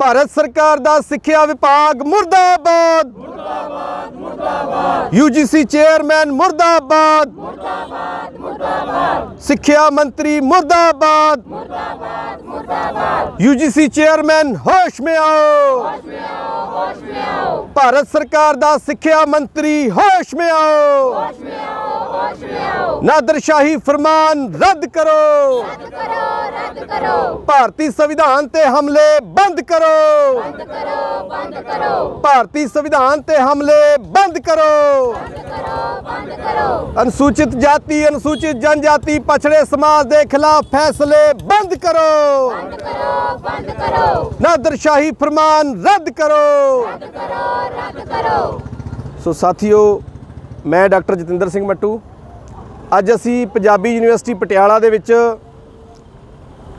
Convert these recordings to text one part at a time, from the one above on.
ਭਾਰਤ ਸਰਕਾਰ ਦਾ ਸਿੱਖਿਆ ਵਿਭਾਗ ਮੁਰਦਾਬਾਦ। ਮੁਰਦਾਬਾਦ ਮੁਰਦਾਬਾਦ ਯੂਜੀਸੀ ਚੇਅਰਮੈਨ ਮੁਰਦਾਬਾਦ। ਮੁਰਦਾਬਾਦ ਮੁਰਦਾਬਾਦ ਸਿੱਖਿਆ ਮੰਤਰੀ ਮੁਰਦਾਬਾਦ। ਮੁਰਦਾਬਾਦ ਮੁਰਦਾਬਾਦ ਯੂਜੀਸੀ ਚੇਅਰਮੈਨ ਹੋਸ਼ ਮੇ ਆਓ। ਹੋਸ਼ ਮੇ ਆਓ ਹੋਸ਼ ਮੇ ਆਓ ਭਾਰਤ ਸਰਕਾਰ ਦਾ ਸਿੱਖਿਆ ਮੰਤਰੀ ਹੋਸ਼ ਮੇ ਆਓ ਹੋਸ਼ ਮੇ ਹੋਸ਼ ਮੇ ਆਓ। ਨਾਦਰਸ਼ਾਹੀ ਫਰਮਾਨ ਰੱਦ ਕਰੋ। ਕਰੋ ਰੱਦ ਕਰੋ। ਭਾਰਤੀ ਸੰਵਿਧਾਨ ਤੇ ਹਮਲੇ ਬੰਦ ਕਰੋ। ਬੰਦ ਕਰੋ ਬੰਦ ਕਰੋ। ਭਾਰਤੀ ਸੰਵਿਧਾਨ ਤੇ ਹਮਲੇ ਬੰਦ ਕਰੋ। ਕਰੋ ਬੰਦ ਕਰੋ। ਅਨੁਸੂਚਿਤ ਜਾਤੀ ਅਨੁਸੂਚਿਤ ਜਨਜਾਤੀ ਪਛੜੇ ਸਮਾਜ ਦੇ ਖਿਲਾਫ ਫੈਸਲੇ ਬੰਦ ਕਰੋ। ਬੰਦ ਕਰੋ ਬੰਦ ਕਰੋ। ਨਾਦਰਸ਼ਾਹੀ ਫਰਮਾਨ ਰੱਦ ਕਰੋ। ਰੱਦ ਕਰੋ ਰੱਦ ਕਰੋ। ਸੋ ਸਾਥੀਓ ਮੈਂ ਡਾਕਟਰ ਜਤਿੰਦਰ ਸਿੰਘ ਮੱਟੂ ਅੱਜ ਅਸੀਂ ਪੰਜਾਬੀ ਯੂਨੀਵਰਸਿਟੀ ਪਟਿਆਲਾ ਦੇ ਵਿੱਚ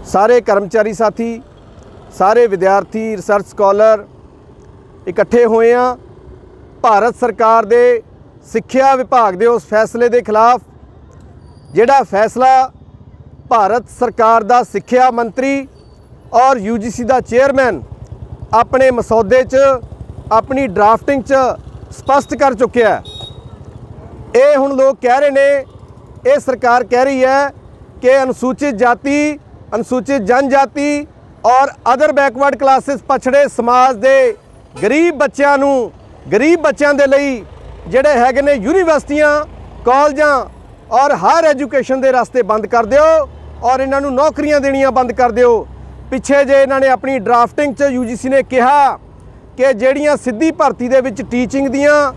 ਸਾਰੇ ਕਰਮਚਾਰੀ ਸਾਥੀ, ਸਾਰੇ ਵਿਦਿਆਰਥੀ ਰਿਸਰਚ ਸਕਾਲਰ ਇਕੱਠੇ ਹੋਏ ਆ ਭਾਰਤ ਸਰਕਾਰ ਦੇ ਸਿੱਖਿਆ ਵਿਭਾਗ ਦੇ ਉਸ ਫੈਸਲੇ ਦੇ ਖਿਲਾਫ, ਜਿਹੜਾ ਫੈਸਲਾ ਭਾਰਤ ਸਰਕਾਰ ਦਾ ਸਿੱਖਿਆ ਮੰਤਰੀ ਔਰ ਯੂਜੀਸੀ ਦਾ ਚੇਅਰਮੈਨ ਆਪਣੇ ਮਸੌਦੇ 'ਚ, ਆਪਣੀ ਡਰਾਫਟਿੰਗ 'ਚ ਸਪਸ਼ਟ ਕਰ ਚੁੱਕਿਆ ਇਹ ਹੁਣ ਲੋਕ ਕਹਿ ਰਹੇ ਨੇ ਇਹ ਸਰਕਾਰ ਕਹਿ ਰਹੀ ਹੈ ਕਿ ਅਨੁਸੂਚਿਤ ਜਾਤੀ, ਅਨੁਸੂਚਿਤ ਜਨਜਾਤੀ ਔਰ ਅਦਰ ਬੈਕਵਰਡ ਕਲਾਸਿਸ ਪਛੜੇ ਸਮਾਜ ਦੇ ਗਰੀਬ ਬੱਚਿਆਂ ਨੂੰ, ਗਰੀਬ ਬੱਚਿਆਂ ਦੇ ਲਈ ਜਿਹੜੇ ਹੈਗੇ ਨੇ ਯੂਨੀਵਰਸਿਟੀਆਂ, ਕਾਲਜਾਂ ਔਰ ਹਾਇਰ ਐਜੂਕੇਸ਼ਨ ਦੇ ਰਸਤੇ ਬੰਦ ਕਰ ਦਿਓ ਔਰ ਇਹਨਾਂ ਨੂੰ ਨੌਕਰੀਆਂ ਦੇਣੀਆਂ ਬੰਦ ਕਰ ਦਿਓ। ਪਿੱਛੇ ਜੇ ਇਹਨਾਂ ਨੇ ਆਪਣੀ ਡਰਾਫਟਿੰਗ 'ਚ ਯੂਜੀਸੀ ਨੇ ਕਿਹਾ ਕਿ ਜਿਹੜੀਆਂ ਸਿੱਧੀ ਭਰਤੀ ਦੇ ਵਿੱਚ ਟੀਚਿੰਗ ਦੀਆਂ,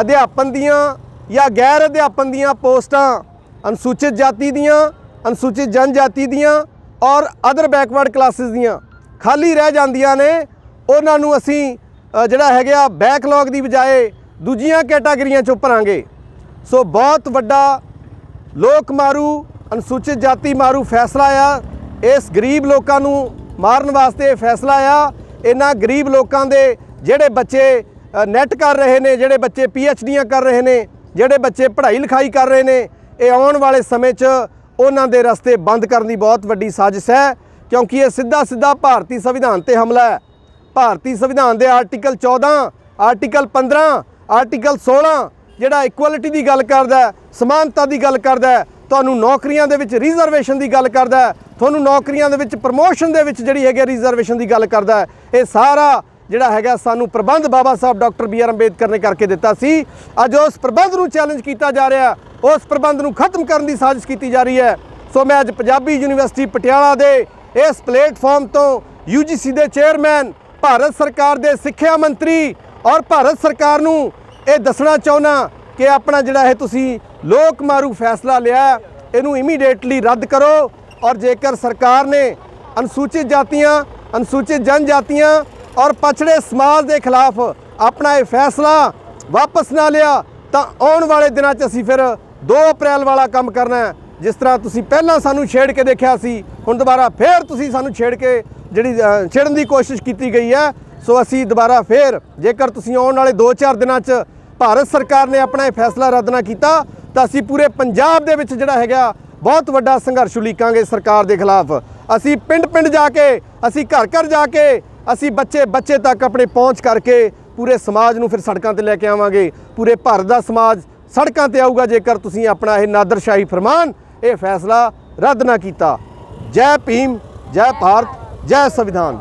ਅਧਿਆਪਨ ਦੀਆਂ ਜਾਂ ਗੈਰ ਅਧਿਆਪਨ ਦੀਆਂ ਪੋਸਟਾਂ ਅਨੁਸੂਚਿਤ ਜਾਤੀ ਦੀਆਂ, ਅਨੁਸੂਚਿਤ ਜਨਜਾਤੀ ਦੀਆਂ ਔਰ ਅਦਰ ਬੈਕਵਰਡ ਕਲਾਸਿਸ ਦੀਆਂ ਖਾਲੀ ਰਹਿ ਜਾਂਦੀਆਂ ਨੇ। ਉਹਨਾਂ ਨੂੰ ਅਸੀਂ ਜਿਹੜਾ ਹੈਗਾ ਬੈਕਲੌਗ ਦੀ ਬਜਾਏ ਦੂਜੀਆਂ ਕੈਟਾਗਰੀਆਂ ਚੋਂ ਭਰਾਂਗੇ ਸੋ ਬਹੁਤ ਵੱਡਾ ਲੋਕ ਮਾਰੂ ਅਨੁਸੂਚਿਤ ਜਾਤੀ ਮਾਰੂ ਫੈਸਲਾ ਆ। ਇਸ ਗਰੀਬ ਲੋਕਾਂ ਨੂੰ ਮਾਰਨ ਵਾਸਤੇ ਇਹ ਫੈਸਲਾ ਆ। ਇਹਨਾਂ ਗਰੀਬ ਲੋਕਾਂ ਦੇ ਜਿਹੜੇ ਬੱਚੇ ਨੈਟ ਕਰ ਰਹੇ ਨੇ, ਜਿਹੜੇ ਬੱਚੇ ਡੀਆਂ ਕਰ ਰਹੇ ਨੇ, ਜਿਹੜੇ ਬੱਚੇ ਪੜ੍ਹਾਈ ਲਿਖਾਈ ਕਰ ਰਹੇ ਨੇ ਇਹ ਆਉਣ ਵਾਲੇ ਸਮੇਂ 'ਚ ਉਹਨਾਂ ਦੇ ਰਸਤੇ ਬੰਦ ਕਰਨ ਦੀ ਬਹੁਤ ਵੱਡੀ ਸਾਜ਼ਿਸ਼ ਹੈ, ਕਿਉਂਕਿ ਇਹ ਸਿੱਧਾ ਸਿੱਧਾ ਭਾਰਤੀ ਸੰਵਿਧਾਨ ਤੇ ਹਮਲਾ ਹੈ। ਭਾਰਤੀ ਸੰਵਿਧਾਨ ਦੇ ਆਰਟੀਕਲ 14 ਆਰਟੀਕਲ 15 ਆਰਟੀਕਲ 16 ਜਿਹੜਾ ਇਕੁਐਲਿਟੀ ਦੀ ਗੱਲ ਕਰਦਾ ਸਮਾਨਤਾ ਦੀ ਗੱਲ ਕਰਦਾ ਤੁਹਾਨੂੰ ਨੌਕਰੀਆਂ ਦੇ ਵਿੱਚ ਰਿਜ਼ਰਵੇਸ਼ਨ ਦੀ ਗੱਲ ਕਰਦਾ ਤੁਹਾਨੂੰ ਨੌਕਰੀਆਂ ਦੇ ਵਿੱਚ ਪ੍ਰਮੋਸ਼ਨ ਦੇ ਵਿੱਚ ਜਿਹੜੀ ਹੈਗੀ ਰਿਜ਼ਰਵੇਸ਼ਨ ਦੀ ਗੱਲ ਕਰਦਾ ਇਹ ਸਾਰਾ ਜਿਹੜਾ ਹੈਗਾ ਸਾਨੂੰ ਪ੍ਰਬੰਧ Baba Sahib doctor B R Ambedkar ਨੇ ਕਰਕੇ ਦਿੱਤਾ ਸੀ। ਅੱਜ ਉਸ ਪ੍ਰਬੰਧ ਨੂੰ ਚੈਲੰਜ ਕੀਤਾ ਜਾ ਰਿਹਾ ਉਸ ਪ੍ਰਬੰਧ ਨੂੰ ਖਤਮ ਕਰਨ ਦੀ ਸਾਜ਼ਿਸ਼ ਕੀਤੀ ਜਾ ਰਹੀ ਹੈ। ਸੋ ਮੈਂ ਅੱਜ ਪੰਜਾਬੀ ਯੂਨੀਵਰਸਿਟੀ ਪਟਿਆਲਾ ਦੇ ਇਸ ਪਲੇਟਫਾਰਮ ਤੋਂ ਯੂਜੀਸੀ ਦੇ ਚੇਅਰਮੈਨ ਭਾਰਤ ਸਰਕਾਰ ਦੇ ਸਿੱਖਿਆ ਮੰਤਰੀ ਔਰ ਭਾਰਤ ਸਰਕਾਰ ਨੂੰ ਇਹ ਦੱਸਣਾ ਚਾਹੁੰਦਾ ਕਿ ਆਪਣਾ ਜਿਹੜਾ ਹੈ ਤੁਸੀਂ ਲੋਕ ਮਾਰੂ ਫੈਸਲਾ ਲਿਆ ਇਹਨੂੰ ਇਮੀਡੀਏਟਲੀ ਰੱਦ ਕਰੋ। ਔਰ ਜੇਕਰ ਸਰਕਾਰ ਨੇ ਅਨੁਸੂਚਿਤ ਜਾਤੀਆਂ, ਅਨੁਸੂਚਿਤ ਜਨਜਾਤੀਆਂ ਔਰ ਪਛੜੇ ਸਮਾਜ ਦੇ ਖਿਲਾਫ ਆਪਣਾ ਇਹ ਫੈਸਲਾ ਵਾਪਸ ਨਾ ਲਿਆ, ਤਾਂ ਆਉਣ ਵਾਲੇ ਦਿਨਾਂ 'ਚ ਅਸੀਂ ਫਿਰ 2 ਅਪ੍ਰੈਲ ਵਾਲਾ ਕੰਮ ਕਰਨਾ ਹੈ, ਜਿਸ ਤਰ੍ਹਾਂ ਤੁਸੀਂ ਪਹਿਲਾਂ ਸਾਨੂੰ ਛੇੜ ਕੇ ਦੇਖਿਆ ਸੀ, ਹੁਣ ਦੁਬਾਰਾ ਫੇਰ ਤੁਸੀਂ ਸਾਨੂੰ ਛੇੜ ਕੇ ਜਿਹੜੀ ਛੇੜਨ ਦੀ ਕੋਸ਼ਿਸ਼ ਕੀਤੀ ਗਈ ਹੈ, ਸੋ ਅਸੀਂ ਦੁਬਾਰਾ ਫੇਰ ਜੇਕਰ ਤੁਸੀਂ ਆਉਣ ਵਾਲੇ 2-4 ਦਿਨਾਂ 'ਚ ਭਾਰਤ ਸਰਕਾਰ ਨੇ ਆਪਣਾ ਇਹ ਫੈਸਲਾ ਰੱਦ ਨਾ ਕੀਤਾ, ਤਾਂ ਅਸੀਂ ਪੂਰੇ ਪੰਜਾਬ ਦੇ ਵਿੱਚ ਜਿਹੜਾ ਹੈਗਾ ਬਹੁਤ ਵੱਡਾ ਸੰਘਰਸ਼ ਉਲੀਕਾਂਗੇ ਸਰਕਾਰ ਦੇ ਖਿਲਾਫ। ਅਸੀਂ ਪਿੰਡ-ਪਿੰਡ ਜਾ ਕੇ, ਅਸੀਂ ਘਰ-ਘਰ ਜਾ ਕੇ ਅਸੀਂ ਬੱਚੇ-ਬੱਚੇ ਤੱਕ ਆਪਣੇ ਪਹੁੰਚ ਕਰਕੇ ਪੂਰੇ ਸਮਾਜ ਨੂੰ ਫਿਰ ਸੜਕਾਂ ਤੇ ਲੈ ਕੇ ਆਵਾਂਗੇ। ਪੂਰੇ ਭਾਰਤ ਦਾ ਸਮਾਜ ਸੜਕਾਂ ਤੇ ਆਊਗਾ, ਜੇਕਰ ਤੁਸੀਂ ਆਪਣਾ ਇਹ ਨਾਦਰਸ਼ਾਹੀ ਫਰਮਾਨ, ਇਹ ਫੈਸਲਾ ਰੱਦ ਨਾ ਕੀਤਾ। ਜੈ ਭੀਮ, ਜੈ ਭਾਰਤ, ਜੈ ਸੰਵਿਧਾਨ।